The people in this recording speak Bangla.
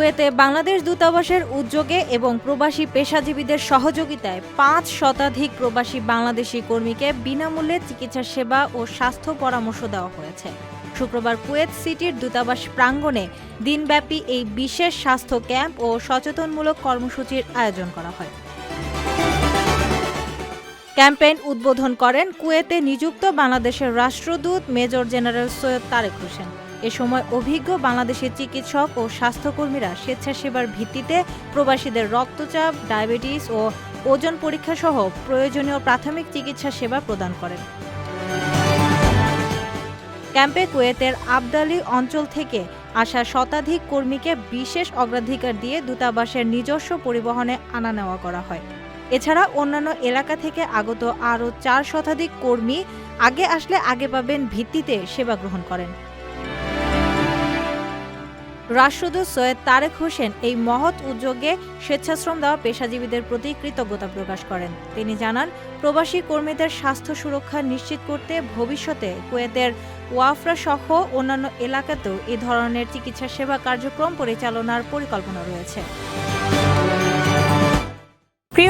কুয়েতে বাংলাদেশ দূতাবাসের উদ্যোগে এবং প্রবাসী পেশাজীবীদের সহযোগিতায় পাঁচ শতাধিক প্রবাসী বাংলাদেশি কর্মীকে বিনামূল্যে চিকিৎসা সেবা ও স্বাস্থ্য পরামর্শ দেওয়া হয়েছে। শুক্রবার কুয়েত সিটির দূতাবাস প্রাঙ্গণে দিনব্যাপী এই বিশেষ স্বাস্থ্য ক্যাম্প ও সচেতনমূলক কর্মসূচির আয়োজন করা হয়। ক্যাম্পেইন উদ্বোধন করেন কুয়েতে নিযুক্ত বাংলাদেশের রাষ্ট্রদূত মেজর জেনারেল সৈয়দ তারেক হোসেন। এ সময় অভিজ্ঞ বাংলাদেশের চিকিৎসক ও স্বাস্থ্যকর্মীরা স্বেচ্ছাসেবার ভিত্তিতে প্রবাসীদের রক্তচাপ, ডায়াবেটিস ও ওজন পরীক্ষা সহ প্রয়োজনীয় প্রাথমিক চিকিৎসা সেবা প্রদান করেন। ক্যাম্পে কুয়েতের আবদালি অঞ্চল থেকে আসা শতাধিক কর্মীকে বিশেষ অগ্রাধিকার দিয়ে দূতাবাসের নিজস্ব পরিবহনে আনা নেওয়া করা হয়। এছাড়া অন্যান্য এলাকা থেকে আগত আরও চার শতাধিক কর্মী আগে আসলে আগে পাবেন ভিত্তিতে সেবা গ্রহণ করেন। রাষ্ট্রদূত সৈয়দ তারেক হোসেন এই মহৎ উদ্যোগে স্বেচ্ছাশ্রম দেওয়া পেশাজীবীদের প্রতি কৃতজ্ঞতা প্রকাশ করেন। তিনি জানান, প্রবাসী কর্মীদের স্বাস্থ্য সুরক্ষা নিশ্চিত করতে ভবিষ্যতে কুয়েতের ওয়াফরা সহ অন্যান্য এলাকাতেও এ ধরনের চিকিৎসা সেবা কার্যক্রম পরিচালনার পরিকল্পনা রয়েছে।